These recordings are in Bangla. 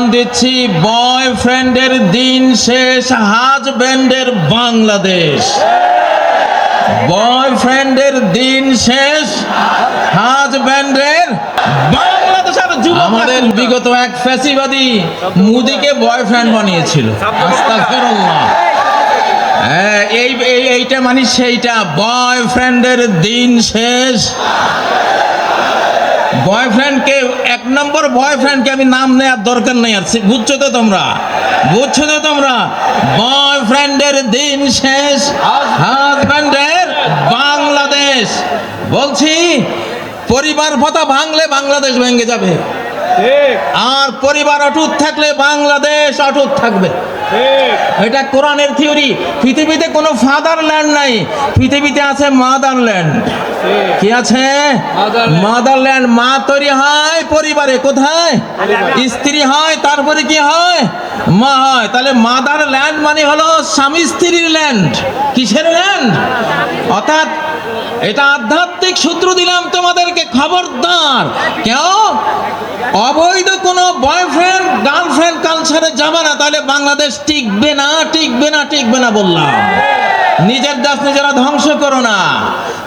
দিচ্ছি বয়ফ্রেন্ডের দিন শেষ হাজব্যান্ডের বাংলাদেশ। বয়ফ্রেন্ডের দিন শেষ হাজব্যান্ডের বাংলাদেশ। আর আমাদের বিগত এক ফ্যাসিবাদী মুদিকে বয়ফ্রেন্ড বানিয়েছিল। আস্তাগফিরুল্লাহ। হ্যাঁ, এই এইটা মানে সেইটা। বয়ফ্রেন্ডের দিন শেষ বয়ফ্রেন্ডকে এক নম্বর বয়ফ্রেন্ডকে আমি নাম নেওয়ার দরকার নেই আর বুঝছ তো তোমরা? বুঝছ তো তোমরা? বয়ফ্রেন্ডের দিন শেষ হাজব্যান্ডের বাংলাদেশ। বলছি পরিবার ভাতা ভাঙলে বাংলাদেশ ভেঙে যাবে। আর পরিবার অটুট থাকলে বাংলাদেশ অটুট থাকবে। এটা কোরআনের থিওরি। পৃথিবীতে কোনো ফাদারল্যান্ড নাই। পৃথিবীতে আছে মাদারল্যান্ড। কি আছে? মাদারল্যান্ড। মা তৈরি হয় পরিবারে কোথায়? স্ত্রী হয় তারপরে কি হয়? মা হয়। তাহলে মাদার ল্যান্ড মানে হলো স্বামী স্ত্রীর ল্যান্ড কিসের ল্যান্ড অর্থাৎ এটা আধ্যাত্মিক সূত্র দিলাম তোমাদেরকে খবরদার। কেউ অবৈধ কোনো বয়ফ্রেন্ড গার্লফ্রেন্ড কালচারে যাবে না। তাহলে বাংলাদেশ টিকবে না টিকবে না টিকবে না বললাম। নিজের দাস নিজেরা ধ্বংস করো না।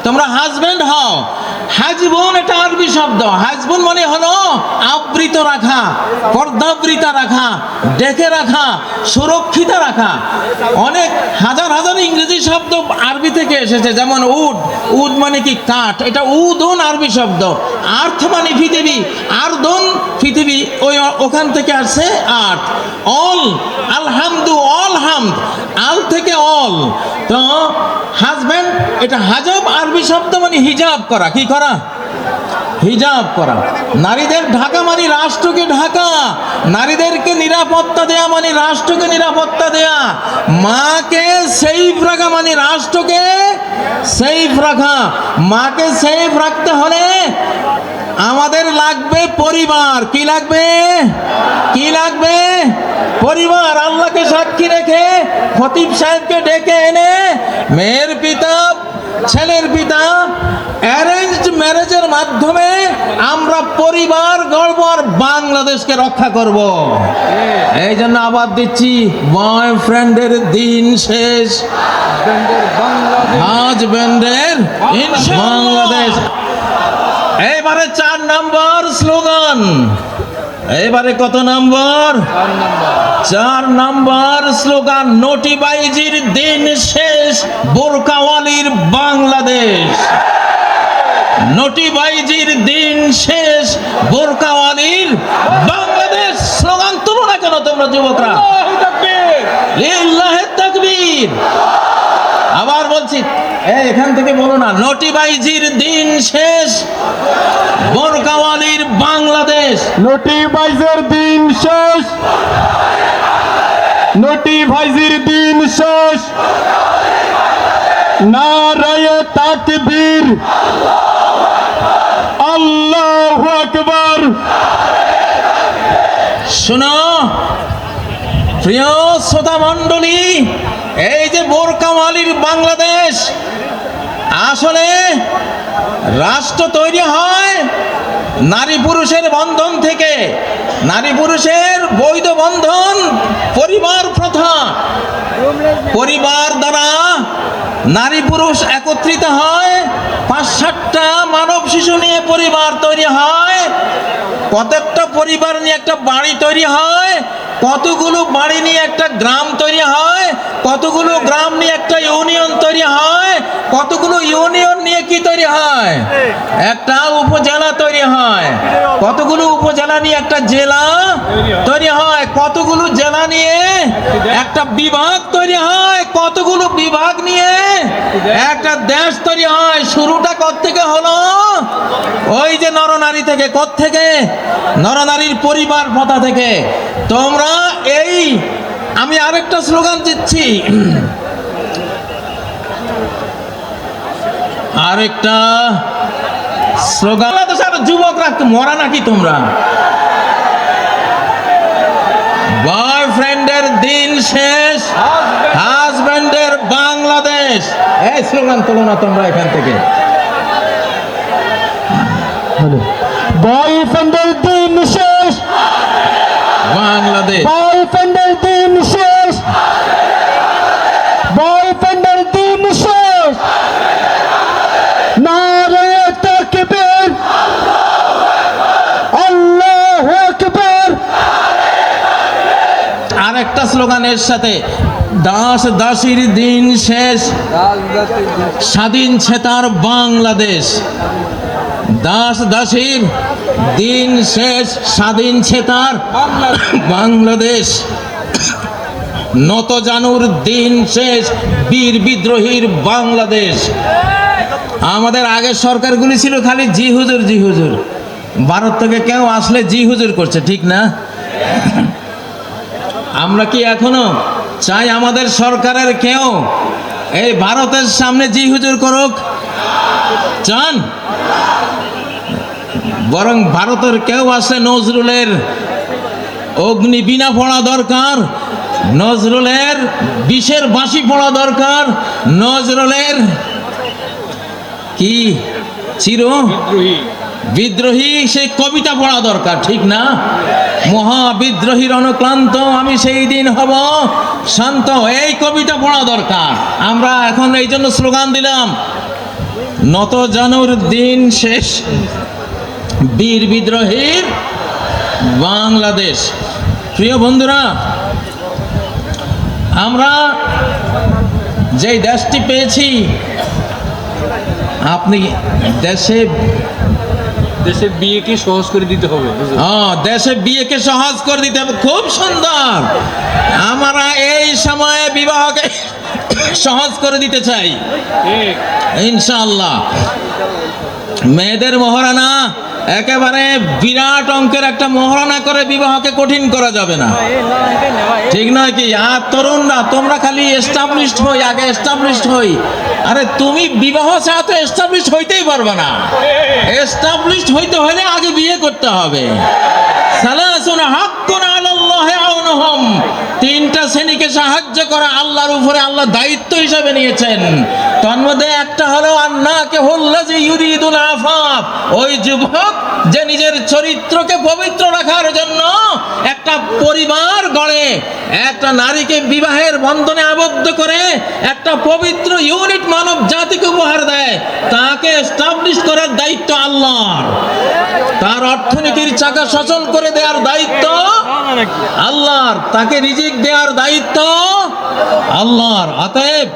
তোমরা হাজবেন্ড হও। হাজবন এটা আরবি শব্দ। হাজবন মানে হলো আবৃত রাখা, পর্দাবৃতা রাখা, ডেকে রাখা, সুরক্ষিত রাখা। অনেক হাজার হাজার ইংরেজি শব্দ আরবি থেকে এসেছে, যেমন উড। উড মানে কি কাঠ? এটা উদন আরবি শব্দ। আর্থ মানে পৃথিবী। আর্দন ওখান থেকে আসছে আর্থ অল, আলহামদু, অল হামদ। আল থেকে অল। তো হাজব্যান্ড এটা হাজব আরবি শব্দ মানে হিজাব করা। কি করা? হিজাব করা। নারীদের ঢাকা মানে রাষ্ট্রকে ঢাকা। নারীদেরকে নিরাপত্তা দেয়া মানে রাষ্ট্রকে নিরাপত্তা দেয়া। মাকে সেফ রাখা মানে রাষ্ট্রকে সেফ রাখা। মাকে সেফ রাখতে হলে আমাদের লাগবে পরিবার। কি লাগবে? কি লাগবে? পরিবার। আল্লাহকে সাক্ষী রেখে খতিব সাহেবকে ডেকে এনে মেয়ের পিতা ছেলের পিতা অ্যারেঞ্জড ম্যারেজের মাধ্যমে আমরা পরিবার গর্ব আর বাংলাদেশকে রক্ষা করব। এই জন্য আবার দিচ্ছি বয়ফ্রেন্ডের দিন শেষ। হাজব্যান্ডের বাংলাদেশ। এইবারে চার নম্বর স্লোগান। এবারে কত নম্বর? চার নম্বর স্লোগান নোটিবাইজির দিন শেষ বোরকাওয়ালির বাংলাদেশ। নোটিবাইজির দিন শেষ বোরকাওয়ালির বাংলাদেশ। স্লোগান না কেন তোমরা যুবকরা? লিল্লাহে তাকবীর। আবার বলছি এখান থেকে বলো না নোটিবাইজির দিন শেষ বোরকাওয়ালির বাংলাদেশ। নটি ভাইজের দিন শেষ। নটি ভাইজির দিন শেষ। নারায় তাকবীর। আল্লাহ আকবার। শোনো প্রিয় শ্রোতা মণ্ডলী এই বোরকাওয়ালির বাংলাদেশ। আসলে রাষ্ট্র তৈরি হয় নারী পুরুষের বন্ধন থেকে। নারী পুরুষের বৈধ বন্ধন পরিবার প্রথা। পরিবার দ্বারা নারী পুরুষ একত্রিত হয়, পাঁচ সাতটা মানব শিশু নিয়ে পরিবার তৈরি হয়। কতকটা পরিবার নিয়ে একটা বাড়ি তৈরি হয়, কতগুলো বাড়ি নিয়ে একটা গ্রাম তৈরি হয়, কতগুলো গ্রাম নিয়ে একটা ইউনিয়ন তৈরি হয়, কতগুলো ইউনিয়ন নিয়ে কি তৈরি হয়? একটা উপজেলা তৈরি হয়, কতগুলো উপজেলা নিয়ে একটা জেলা তৈরি হয়, কতগুলো জেলা নিয়ে একটা বিভাগ তৈরি হয়, কতগুলো বিভাগ নিয়ে একটা দেশ তৈরি হয়। শুরুটা থেকে হলো নরনারী থেকে থেকে নরনারীর পরিবার প্রথা থেকে। তোমরা এই আমি আরেকটা স্লোগান দিচ্ছি। আরেকটা স্লোগান। যুবকরা মরা নাকি তোমরা? বয়ফ্রেন্ডের দিন শেষ হাজব্যান্ডের বাংলাদেশ। এই স্লোগান তোলো না তোমরা এখান থেকে। বয়ফ্রেন্ডের দিন শেষ। বাংলাদেশ। বয়ফ্রেন্ডের দিন শেষ। বয়ফ্রেন্ডের দিন শেষ। নারে তাকবীর। আল্লাহু আকবার। আর একটা স্লোগানের সাথে দাস দাসীর দিন শেষ। স্বাধীন ছেতার বাংলাদেশ। দাস দাসীর দিন শেষ, স্বাধীন ছেতার বাংলাদেশ নত জানুর দিন শেষ, বীর বিদ্রোহীর বাংলাদেশ। আমাদের আগের সরকারগুলি ছিল খালি জি হুজুর জি হুজুর। ভারত থেকে কেউ আসলে জি হুজুর করছে, ঠিক না? আমরা কি এখনও চাই আমাদের সরকারের কেউ এই ভারতের সামনে জি হুজুর করুক? চান বরং ভারতের কেউ আছে নজরুলের অগ্নি বিনা পড়া দরকার নজরুলের বিষের বাঁশি পড়া দরকার নজরুলের কি চির? বিদ্রোহী। সেই কবিতা পড়া দরকার ঠিক না? মহা বিদ্রোহীর অনুক্লান্ত আমি সেই দিন হব শান্ত এই কবিতা পড়া দরকার। আমরা এখন এই জন্য স্লোগান দিলাম নত জানুর দিন শেষ। বীর বিদ্রোহীর বাংলাদেশ। প্রিয় বন্ধুরা আমরা যেই দেশটি পেয়েছি আপনি দেশে দেশে বিয়েকে সহজ করে দিতে হবে হ্যাঁ দেশে বিয়েকে সহজ করে দিতে হবে। খুব সুন্দর। আমরা এই সময়ে বিবাহকে সহজ করে দিতে চাই। ঠিক। ইনশাআল্লাহ। মেয়েদের মহারানা একেবারে বিরাট অঙ্কের একটা মহারানা করে বিবাহকে কঠিন করা যাবে না। ঠিক নয় কি? আর তরুণরা তোমরা খালি এস্টাবলিশড হই আগে এস্টাবলিশড হই। আরে তুমি বিবাহ ছাড়া তো এস্টাবলিশড হইতেই পারবে না। এস্টাবলিশড হইতে হলে আগে বিয়ে করতে হবে। সালাসুন হাক্কুন আলাল্লাহি আউনুহুম। তিনটা শ্রেণীকে সাহায্য করা আল্লাহর উপরে আল্লাহ দায়িত্ব হিসাবে নিয়েছেন। তন্মধ্যে একটা হলো, আন্নাকে হুল্লাজি ইউরিদুল আফাফ। ওই যুবক যে নিজের চরিত্রকে পবিত্র রাখার জন্য একটা পরিবার গড়ে, একটা নারীকে বিবাহের বন্ধনে আবদ্ধ করে, একটা পবিত্র ইউনিট মানব জাতিকে উপহার দেয়, তাকে এস্টাবলিশ করার দায়িত্ব আল্লাহর। তার অর্থনীতির চাকা সচল করে দেওয়ার দায়িত্ব আল্লাহর। তাকে রিজিক দেওয়ার দায়িত্ব আল্লাহর। অতএব